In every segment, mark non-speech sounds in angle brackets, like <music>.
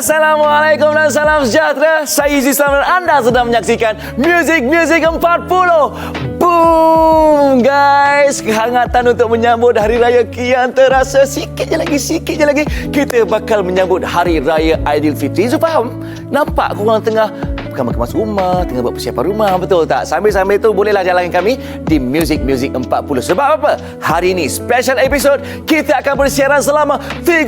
Assalamualaikum dan salam sejahtera. Saya Izzy Islam dan anda sedang menyaksikan Music Music 40. Boom guys, kehangatan untuk menyambut hari raya kian terasa sikit je lagi, sikit je lagi. Kita bakal menyambut hari raya Aidilfitri. Zul faham? Nampak korang tengah bukan kemas rumah, tengah buat persiapan rumah, betul tak? Sambil-sambil tu bolehlah jalankan kami di Music Music 40. Sebab apa? Hari ini special episode kita akan bersiaran selama 30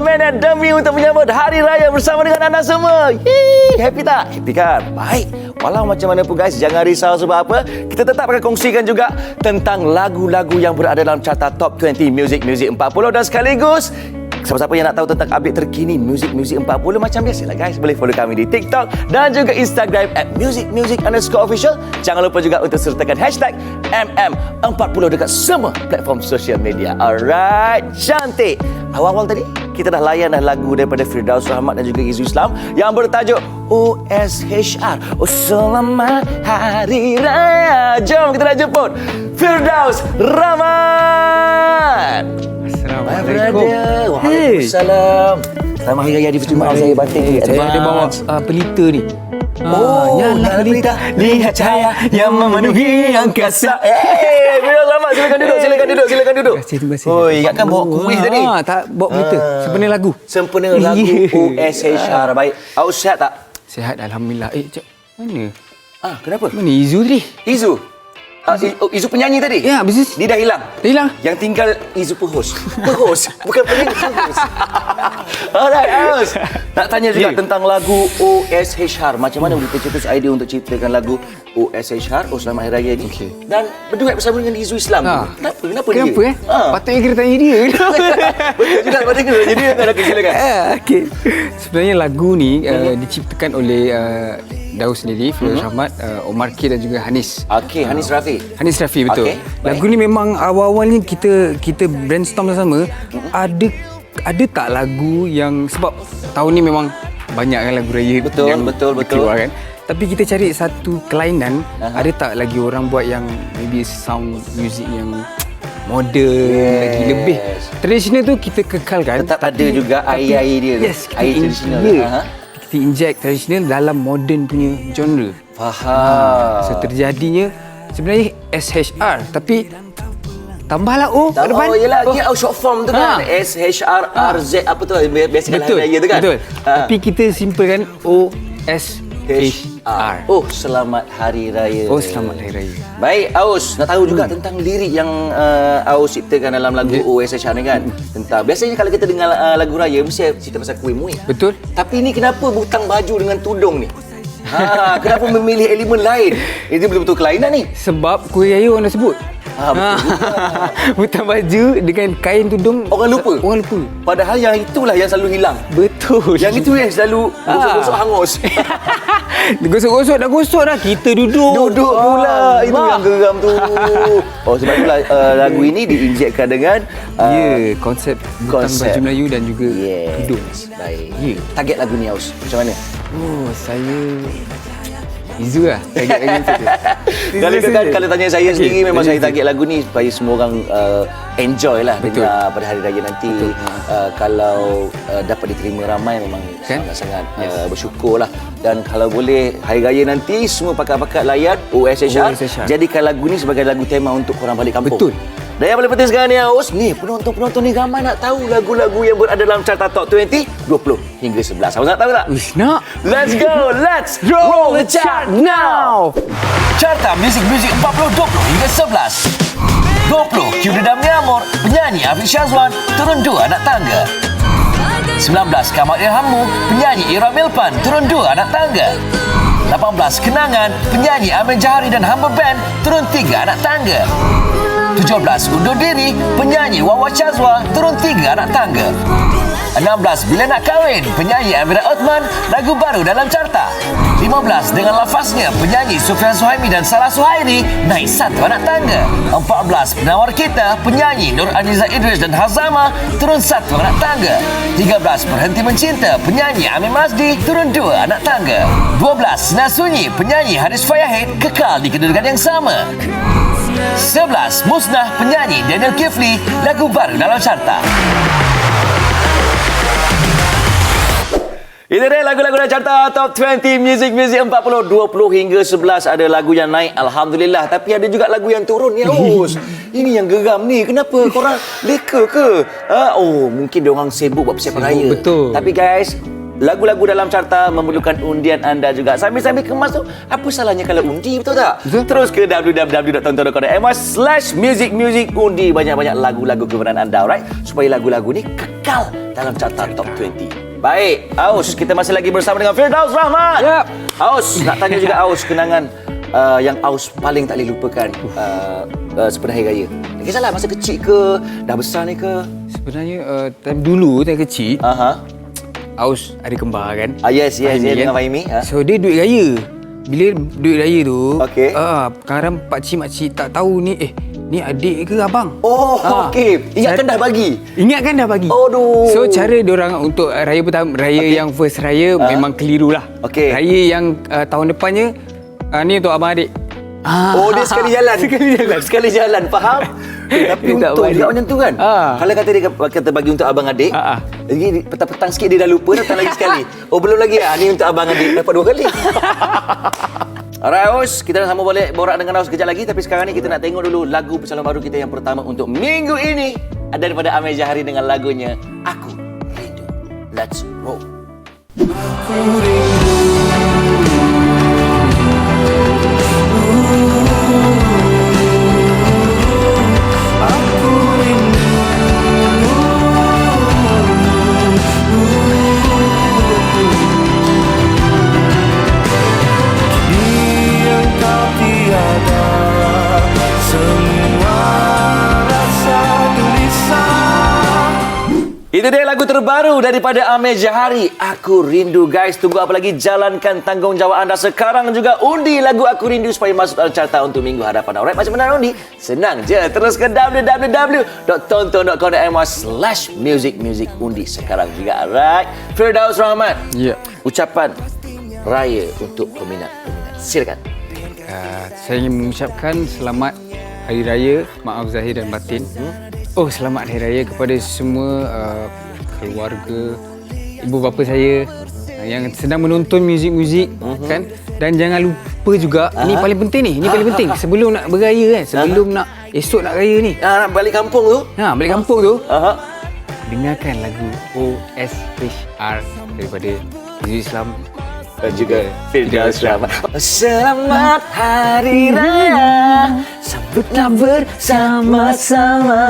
minit demi untuk menyambut hari raya bersama dengan anda semua. Yee, happy tak? Happy kan? Baik. Walau macam mana pun guys, jangan risau sebab apa? Kita tetap akan kongsikan juga tentang lagu-lagu yang berada dalam carta top 20 Music Music 40 dan sekaligus Siapa-siapa yang nak tahu tentang update terkini Music Music 40 macam biasalah guys. Boleh follow kami di TikTok dan juga Instagram at Music Music underscore official. Jangan lupa juga untuk sertakan hashtag MM40 dekat semua platform sosial media. Alright, cantik. Awal-awal tadi kita dah layan dah lagu daripada Firdaus Rahmat dan juga Izu Islam yang bertajuk OSHR Oh Selamat Hari Raya. Jom kita nak jemput Firdaus Rahmat Assalamualaikum. Brother. Waalaikumsalam. Selamat Hari Raya di Fitri Maaf saya batin saya ada bawa uh, pelita ni. Oh, nyala pelita Lihat cahaya yang memenuhi angkasa Eh, Bila selamat Silakan duduk, silakan duduk, silakan duduk Terima kasih, terima kasih. Oh, ingatkan bawa kuih tadi Ah, tak bawa pelita. Ah. Sempena lagu. Sempena <laughs> lagu. OSHR Baik, awak sihat tak? Sihat alhamdulillah. Eh, cak, mana? Ah, kenapa? Mana Izu tadi? Izu Oh, Izu penyanyi tadi? Ya, bisnes. Dia dah hilang Dah hilang. Yang tinggal Izu Pehos Pehos Bukan penyanyi Pehos <laughs> Alright Aus Nak tanya juga Ya. tentang lagu OSHR Macam mana boleh tercetus idea untuk ciptakan lagu OSHR Oh Selamat Hari Raya ni Okey. Dan berduet bersama dengan Izu Islam Ah. Kenapa? Kenapa, Kenapa dia? eh? Ah. Patutnya kita tanya dia. <laughs> Betul juga pada kena Jadi kan okay, silakan Ah, Okey. Sebenarnya lagu ni uh, diciptakan oleh uh, Daus sendiri, Firdaus Rahmat, uh, Omar K dan juga Hanis. Okey, Hanis Rafi Hanis Rafi betul. Okay, baik. Lagu ni memang awal-awalnya kita kita brainstorm sama ada ada tak lagu yang sebab tahun ni memang banyak kan lagu raya Betul, yang betul, betul. berkeluar kan. Tapi kita cari satu kelainan, Aha. ada tak lagi orang buat yang maybe sound music yang modern Yes. lagi lebih tradisional tu kita kekalkan Tetap ada juga air-air dia yes Air tradisional. Aha. Kita inject tradisional dalam modern punya genre Faham So terjadinya sebenarnya SHR tapi tambahlah O kat Tak, depan. oh, yelah, dia oh, short form tu kan. Ha. S-H-R-R-Z, apa tu? Biasa kan hari raya tu kan? Betul. Ha. Tapi kita simpelkan O S H R. Oh, selamat hari raya. Oh selamat hari raya. Baik, Aus. Nak tahu juga tentang lirik yang uh, Aus ciptakan dalam lagu Ya. OSHR ni kan? Tentang, biasanya kalau kita dengar uh, lagu raya, mesti cerita pasal kuih muih. Betul? Tapi ni kenapa butang baju dengan tudung ni? Ha, kenapa memilih elemen lain? Ini betul-betul kelainan ni. Sebab kuih raya orang dah sebut. Ah, betul <laughs> Butang baju dengan kain tudung Orang lupa? Orang lupa. Padahal yang itulah yang selalu hilang. Betul. Yang itu yang selalu gosok-gosok Ah. hangus. <laughs> Gosok-gosok dah gosok dah kita duduk. Duduk pula. Ah, Itu yang geram tu. <laughs> Oh, sebab itulah uh, lagu ini diinjekkan dengan uh, Ya, konsep butang konsep. baju Melayu dan juga Yes. tudung. Baik. Ya. Target lagu ni Aus. Macam mana? Oh, saya Izu lah. <laughs> Target lagu tu. Kalau kan saja. kalau tanya saya Okey, sendiri memang saya target lagu ni supaya semua orang uh, enjoy lah Betul. dengar pada hari raya nanti. Uh, kalau uh, dapat diterima ramai memang Kan? sangat-sangat uh, bersyukur lah. Dan kalau boleh hari raya nanti semua pakat-pakat layan OSHR. OSHR. Jadikan lagu ni sebagai lagu tema untuk korang balik kampung. Betul. Dan yang paling penting sekarang ni Aus, ni penonton-penonton ni ramai nak tahu lagu-lagu yang berada dalam carta Top 20 20 hingga 11. Awak nak tahu tak? Nak. Let's go, let's roll the chart now. Carta muzik-muzik 40 20 hingga 11. 20 Q Dedam Niamor Penyanyi Afiq Syazwan Turun 2 anak tangga 19 Kamal Ilhamu Penyanyi Ira Milpan Turun 2 anak tangga 18 Kenangan Penyanyi Amir Jahari dan Hamba Band Turun 3 anak tangga 17 Undur Diri Penyanyi Wawa Syazwa Turun 3 anak tangga. 16 Bila Nak Kahwin Penyanyi Amira Othman Lagu baru dalam carta. 15 Dengan lafaznya Penyanyi Sufian Suhaimi dan Sarah Suhairi Naik satu anak tangga. 14 Penawar Kita Penyanyi Nur Aniza Idris dan Hazama Turun satu anak tangga. 13 Berhenti Mencinta Penyanyi Amin Mazdi Turun dua anak tangga. 12 Senar Sunyi Penyanyi Haris Fayahid Kekal di kedudukan yang sama 11 Musnah Penyanyi Daniel Kifli Lagu baru dalam carta. Itu dia lagu-lagu dalam carta Top 20 Music Music 40 20 hingga 11 ada lagu yang naik Alhamdulillah. Tapi ada juga lagu yang turun ni Aus <laughs> Ini yang geram ni. Kenapa? Korang leka ke? Ha? Oh mungkin dia orang sibuk buat persiapan raya. betul. Tapi guys Lagu-lagu dalam carta memerlukan undian anda juga. Sambil-sambil kemas tu, apa salahnya kalau undi, betul tak? Betul. Terus ke www.tonton.com.my slash music music undi banyak-banyak lagu-lagu kebenaran anda, alright? Supaya lagu-lagu ni kekal dalam carta top 20. Baik, Aus, kita masih lagi bersama dengan Firdaus Rahmat. Yap. Aus, nak tanya juga Aus kenangan uh, yang Aus paling tak boleh lupakan uh, uh, sepenuh hari raya. Tak kisahlah masa kecil ke, dah besar ni ke. Sebenarnya uh, time dulu time kecil, Aha. Aus ada kembar kan. Ah, yes, yes, yes, dengan Fahimi. Ha? So dia duit raya. Bila duit raya tu, Okey. ah kadang pak cik mak cik tak tahu ni eh ni adik ke abang? Oh, Ah. okey. Ingatkan Cara- dah bagi. Ingatkan dah bagi. Aduh. So cara orang untuk uh, raya pertama, raya Okey. yang first raya Ah. memang keliru lah. Okey. Raya yang uh, tahun depannya uh, ni untuk abang adik. Ah. Oh, dia sekali <laughs> jalan. sekali jalan. sekali jalan, faham? <laughs> Eh, tapi Dia untung balik. juga macam tu kan. Ah. Kalau kata dia kata bagi untuk abang adik, Ah, ah. lagi petang-petang sikit dia dah lupa, datang lagi sekali. Oh, belum lagi ah. Ni untuk abang adik dapat dua kali. <laughs> Alright, Aus. Kita dah sambung balik borak dengan Aus kejap lagi. Tapi sekarang ni kita nak tengok dulu lagu pesanan baru kita yang pertama untuk minggu ini. Ada daripada Amir Jahari dengan lagunya Aku Rindu. Let's roll. yang Itu dia lagu terbaru daripada Amir Jahari. Aku rindu guys. Tunggu apa lagi? Jalankan tanggungjawab anda sekarang juga. Undi lagu Aku Rindu supaya masuk dalam carta untuk minggu hadapan. Alright, macam mana undi? Senang je. Terus ke www.tonton.com.my slash music music undi sekarang juga. Alright. Firdaus Rahmat. Ya. Ucapan raya untuk peminat-peminat. Silakan. Uh, saya ingin mengucapkan selamat Hari Raya, maaf zahir dan batin. Oh, selamat Hari Raya kepada semua uh, keluarga, ibu bapa saya uh, yang sedang menonton muzik-muzik kan. Dan jangan lupa juga, ni paling penting ni, ni paling penting. <laughs> Sebelum nak beraya kan, sebelum nak esok nak raya ni. Ah, nak balik kampung tu? Ha, balik kampung tu, Aha. dengarkan lagu OSHR daripada Muzik Islam dan juga Firdaus Rahmat. Selamat. Hari Raya. Sambutlah bersama-sama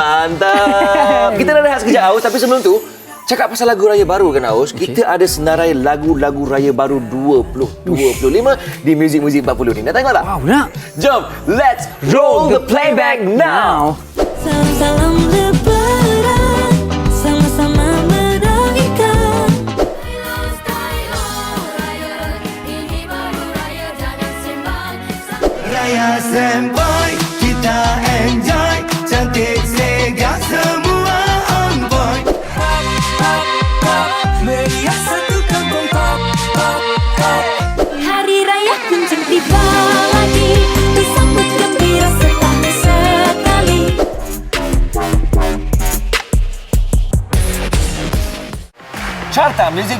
Mantap. <laughs> Kita dah rehat sekejap Aus. Tapi sebelum tu Cakap pasal lagu raya baru kan Aus? Okay. Kita ada senarai lagu-lagu raya baru 20 25 Di Music Music 40 ni. Nak tengok tak? Wow, nak. Jom Let's roll the playback now. Salam-salam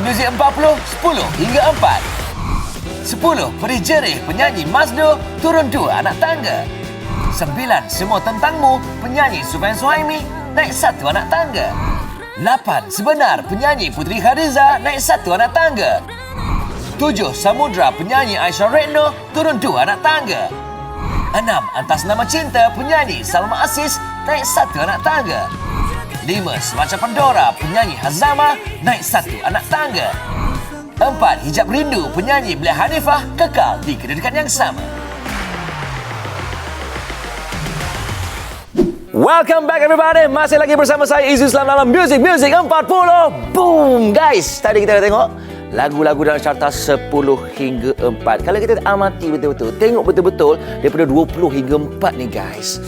Music 40 10 hingga 4 10 Peri Jerih penyanyi Mazdo turun 2 anak tangga 9. Semua tentangmu, penyanyi Sufian Suhaimi naik satu anak tangga. 8. Sebenar, penyanyi Putri Khadiza naik satu anak tangga. 7. Samudra, penyanyi Aisyah Retno turun dua anak tangga. 6. Atas nama cinta, penyanyi Salma Aziz naik satu anak tangga. 5. Semacam Pandora, penyanyi Hazama naik satu anak tangga. 4. Hijab Rindu, penyanyi Belia Hanifah kekal di kedudukan yang sama. Welcome back everybody. Masih lagi bersama saya Izu Islam dalam Music Music 40. Boom guys. Tadi kita dah tengok lagu-lagu dalam carta 10 hingga 4. Kalau kita amati betul-betul, tengok betul-betul daripada 20 hingga 4 ni guys.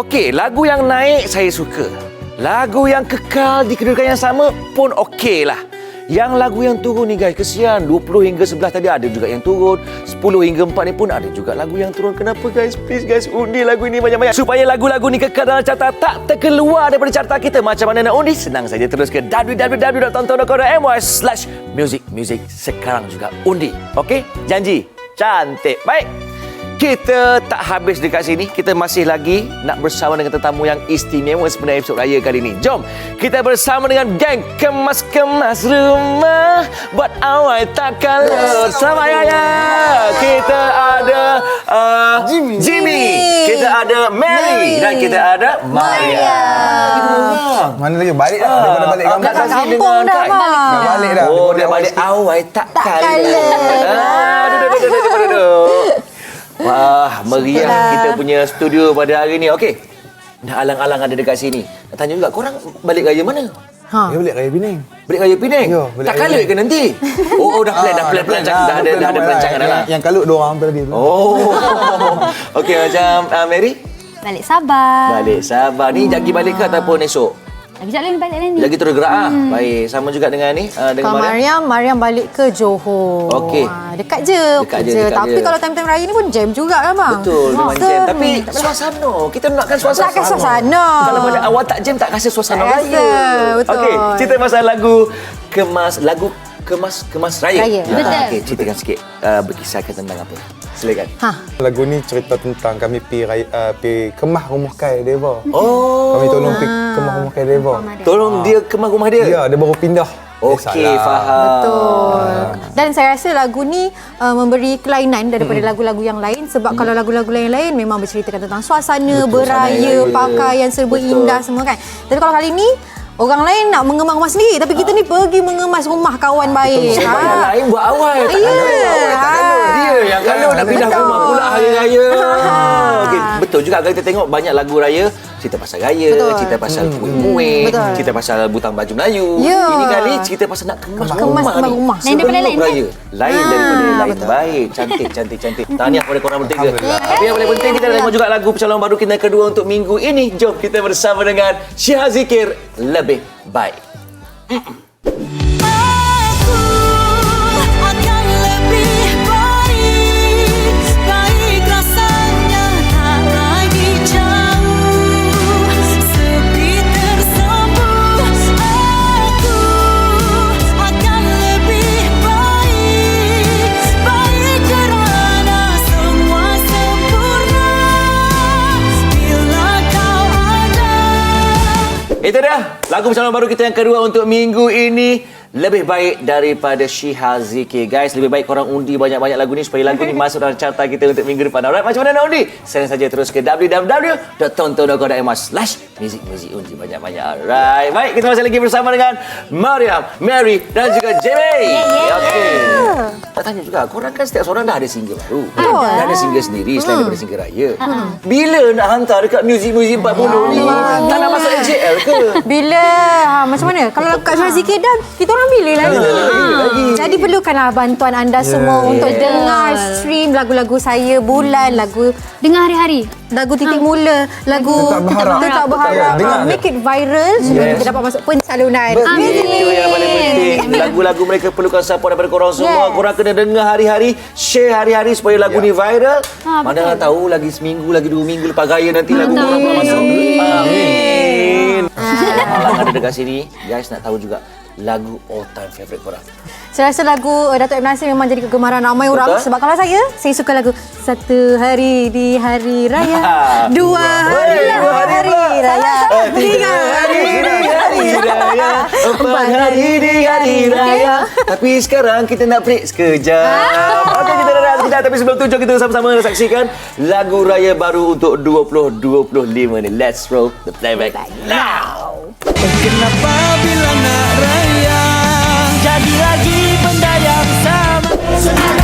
Okey, lagu yang naik saya suka. Lagu yang kekal di kedudukan yang sama pun okey lah. Yang lagu yang turun ni guys, kesian. 20 hingga 11 tadi ada juga yang turun. 10 hingga 4 ni pun ada juga lagu yang turun. Kenapa guys? Please guys, undi lagu ini banyak-banyak. Supaya lagu-lagu ni kekal dalam carta tak terkeluar daripada carta kita. Macam mana nak undi? Senang saja terus ke www.tonton.com.my slash music music sekarang juga undi. Okey? Janji? Cantik. Baik. Kita tak habis dekat sini. Kita masih lagi nak bersama dengan tetamu yang istimewa sebenarnya episod raya kali ini. Jom, kita bersama dengan geng kemas-kemas rumah buat awal tak kalut. Selamat Raya. Kita ada uh, Jimmy. Jimmy. Kita ada Mary. Dan kita ada Maria. Maria. Mana lagi? Balik dah. Daripada balik kampung. Kat kampung dengan dah. Dah balik dah. Oh, dia balik awal tak kalut. kalut. Ah, duduk, duduk, duduk, duduk, duduk. Wah, meriah kita punya studio pada hari ni. Okey. Dah alang-alang ada dekat sini. Nak tanya juga, korang balik raya mana? Ha. Dia balik raya Penang. Balik raya Penang? Ya, balik tak raya kalut ke nanti? <laughs> Oh, oh dah plan, dah Ah, plan, plan, dah, dah, ada, dah ada perancangan dah lah. Yang, yang kalut dua orang tadi tu. Oh. <laughs> Okey, macam uh, Mary? Balik Sabah. Balik Sabah. Ni jagi balik ke ataupun esok? Lagi sekejap lagi balik lah ni. Lagi terus gerak ah. Baik, sama juga dengan ni, uh, dengan Kalau Mariam. Mariam, balik ke Johor. Okey. Ah, dekat je. Dekat je, dekat Tapi je. kalau time-time raya ni pun jam juga kan bang? Betul, memang jam. Tapi hmm, suasana, kita nakkan suasana. Nakkan suasana. Kalau pada awal tak jam, tak rasa suasana raya. betul. Okey, cerita pasal lagu kemas, lagu kemas kemas raya. Raya. Ah, Betul. Okey, ceritakan sikit, uh, berkisahkan tentang apa. Silakan. Ha. Lagu ni cerita tentang kami pi raya, uh, pi kemah rumah kai Deva. Oh, Kami tolong pi kemah rumah kai Deva. tolong dia kemas rumah dia. Ya, dia baru pindah. Okey, Eh, salah. faham. Betul. Dan saya rasa lagu ni uh, memberi kelainan daripada lagu-lagu yang lain sebab kalau lagu-lagu yang lain memang berceritakan tentang suasana, Betul, beraya, pakaian serba Betul. indah semua kan. Tapi kalau kali ni orang lain nak mengemas rumah sendiri tapi kita ni pergi mengemas rumah kawan baik. Sebab yang lain buat awal. Tak Ya. kalut. Yang kalut nak pindah Betul. rumah pula hari raya. Okey, betul juga kalau kita tengok banyak lagu raya cerita pasal raya, Betul. cerita pasal kuih-muih, Betul. cerita pasal butang baju Melayu. Ya. Ini kali cerita pasal nak kemas, Kemas rumah kemas ni. rumah. Lain daripada lain, raya. Lain Ah, daripada yang lain. betul. Baik, cantik, cantik, cantik. Tahniah kepada korang bertiga. Tapi yang paling penting kita tengok juga lagu pencalonan baru kita kedua untuk minggu ini. Jom kita bersama dengan Syah Zikir lebih baik. Aku lagu pencalonan baru kita yang kedua untuk minggu ini lebih baik daripada Syiha Zikir. Guys, lebih baik korang undi banyak-banyak lagu ni supaya lagu ni <laughs> masuk dalam carta kita untuk minggu depan. Alright, macam mana nak undi? Send saja terus ke www.tonton.com.my slash music music undi banyak-banyak. Alright, baik kita masih lagi bersama dengan Mariam, Mary dan juga Jamie. Yeah, okay. Tanya juga, korang kan setiap seorang dah ada single baru. Dah ada single sendiri selain daripada single raya. Bila nak hantar dekat muzik-muzik 40 ni? Tak nak masuk NJL ke? <laughs> Bila ha, macam mana? Kalau kat Syah Zikir dah kita orang bila lagi. lagi. Jadi perlukanlah bantuan anda semua untuk dengar stream lagu-lagu saya bulan lagu Dengar hari-hari. Lagu titik mula, lagu Tetap Berharap. Tetap berharap. Dengar Ah, je. Make it viral supaya Yes. kita dapat masuk pencalonan. Betul. Itu yang paling penting. Lagu-lagu mereka perlukan support daripada korang semua. Yes. Korang kena dengar hari-hari Share hari-hari supaya lagu Ya. ni viral. Ha, Mana nak tahu lagi seminggu Lagi dua minggu lepas raya nanti Lagu korang pun masuk. Amin. Alang ada dekat sini Guys nak tahu juga lagu all time favorite korang? Saya rasa lagu uh, Datuk M. Nasir memang jadi kegemaran ramai orang. Betul. sebab kalau saya saya suka lagu Satu hari di hari raya, <laughs> dua hari, dua hari hari pula. raya, tiga hari di hari raya, <laughs> Empat hari di hari raya. Tapi sekarang kita nak break sekejap. Okey kita dah sekejap. Tapi sebelum tu jom kita sama-sama saksikan Lagu raya baru untuk 2025 ni. Let's roll the playback now. Kenapa bila nak raya Jadi lagi benda yang sama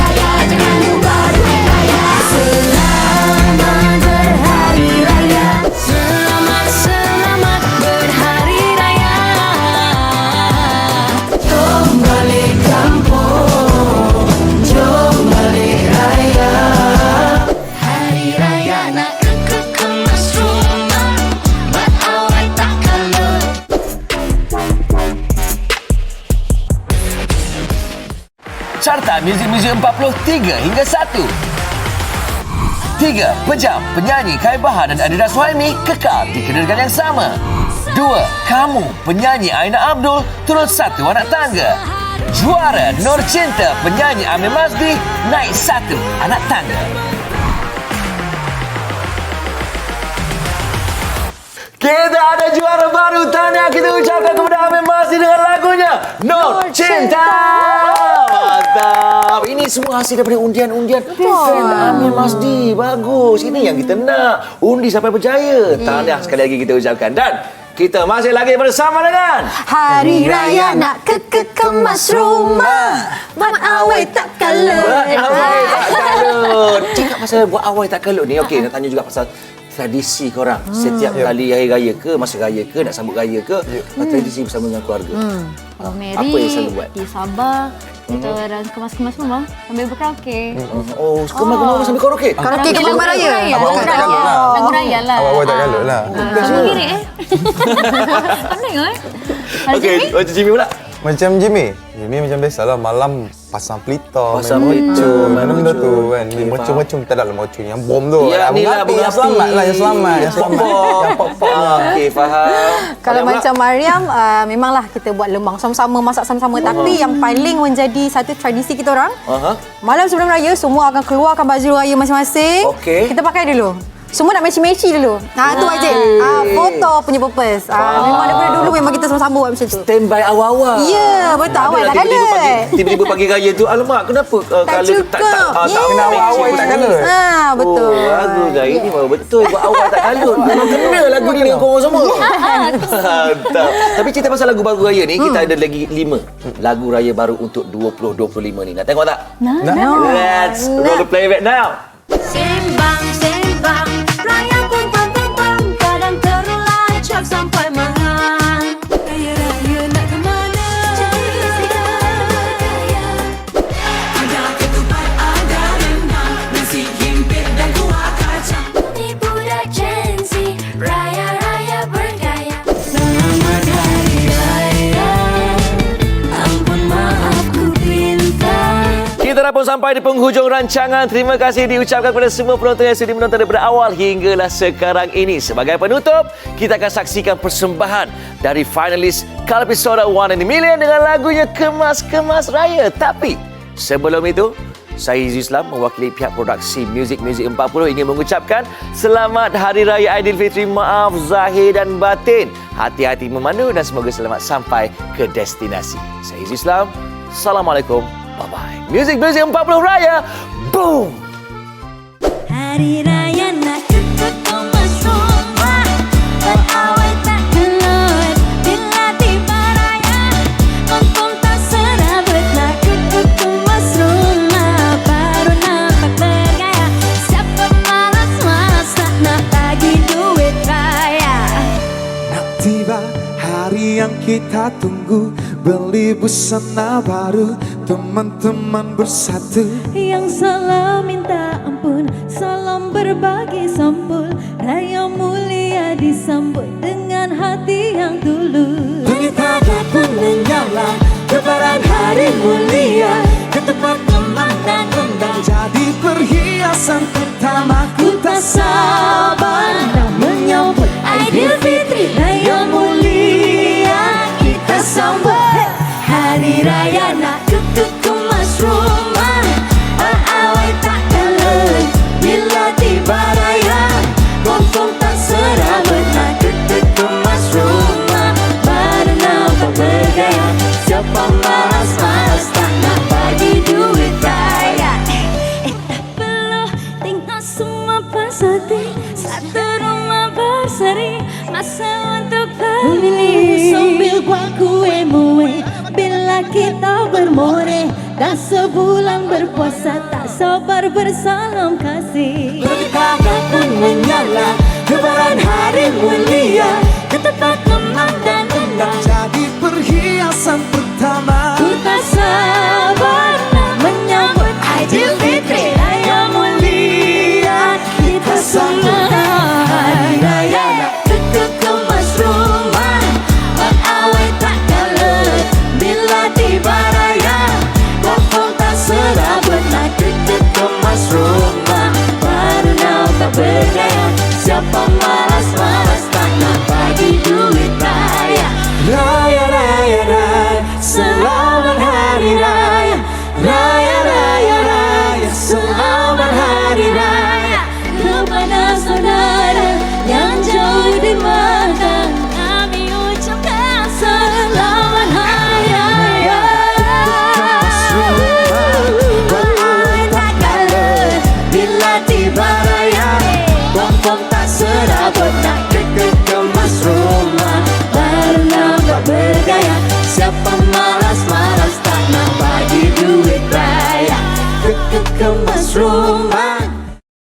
Carta Muzik-Muzik 43 hingga 1 3. Pejam, penyanyi Kai Bahar dan Adira Suhaimi kekal di kedudukan yang sama. 2. Kamu, penyanyi Aina Abdul turun satu anak tangga. Juara Nur Cinta, penyanyi Amir Mazdi naik satu anak tangga. Kita ada juara baru Tahniah kita ucapkan kepada Amir Masdi dengan lagunya Nur Cinta. Mantap Ini semua hasil daripada undian-undian. Fan Amir Masdi Bagus. Ini yang kita nak. Undi sampai berjaya. Tahniah sekali lagi kita ucapkan. Dan kita masih lagi bersama dengan Hari raya nak kekek kemas rumah. Buat awal tak kalah Buat awal tak kalut. Cakap pasal buat awal tak kalut ni. Okey nak tanya juga pasal tradisi korang Setiap kali hari raya ke Masa raya ke Nak sambut raya ke Tradisi bersama dengan keluarga Oh, Mary Apa yang selalu buat? di Sabah kita orang kemas-kemas rumah sambil berkaraoke. Oh, kemar-kemar sambil karaoke. Karaoke ke rumah raya? Kalut lah. Lagu raya lah. Awak-awak tak kalut lah. Lirik <laughs> eh. Pandai ke eh? Okey, macam Jimmy pula. Macam Jimmy. Jimmy macam biasalah malam pasang pelita, Pasang main main mana benda tu kan. Okey, mercun-mercun tak ada lah mercun yang bom tu. Ya, ni lah yang selamat lah, yang selamat, yang selamat. Yang pop-pop. Ah, Okey, faham. Kalau macam Mariam, uh, memanglah kita buat lemang sama-sama, masak sama-sama. Tapi yang paling menjadi satu tradisi kita orang, Aha. malam sebelum raya, semua akan keluarkan baju raya masing-masing. Okey. Kita pakai dulu. Semua nak matchy-matchy dulu. Ha, tu wajib. Ah, foto punya purpose. Ah, memang daripada dulu memang kita sama-sama buat macam tu. Standby awal-awal. Ya, betul. Ada Awal lah tak tiba-tiba pagi, tiba-tiba pagi raya tu, alamak kenapa uh, Tak colour cukup. tak tak ah, tak Yeah. Kena awal-awal tak kalut. Ah, betul. Oh, lagu raya ni memang betul. Buat awal tak kalut. <laughs> Memang kena lagu ni dengan korang semua. Mantap. Tapi cerita pasal lagu baru raya ni, kita ada lagi lima lagu raya baru untuk 2025 ni. Nak tengok tak? Nah, Let's roll the playback now. Sembang, sembang pun sampai di penghujung rancangan. Terima kasih diucapkan kepada semua penonton yang sudi menonton daripada awal hinggalah sekarang ini. Sebagai penutup, kita akan saksikan persembahan dari finalis Kalpisora One in a Million dengan lagunya Kemas-Kemas Raya. Tapi sebelum itu, saya Izu Islam mewakili pihak produksi Music Music 40 ingin mengucapkan Selamat Hari Raya Aidilfitri. Maaf Zahir dan Batin. Hati-hati memandu dan semoga selamat sampai ke destinasi. Saya Izu Islam. Assalamualaikum. Bye-bye. Music Music 40 Raya. Boom! Hari raya nak kekek kemas rumah Berawal tak keluar Bila tiba raya Kompom tak serabut Nak kekek kemas rumah Baru nampak bergaya Siapa malas-malas Tak nak bagi duit raya Nak tiba hari yang kita tunggu Beli busana baru Teman-teman bersatu. Yang salah minta ampun Salam berbagi sampul Raya mulia disambut Dengan hati yang tulus. Pada pun menyala Lebaran hari mulia. Ketupat more Dah sebulan berpuasa tak sabar bersalam kasih. Berkata pun menyala kebaran hari mulia. Ketepat lemah dan undang Jadi perhiasan pertama. Ku tak sabar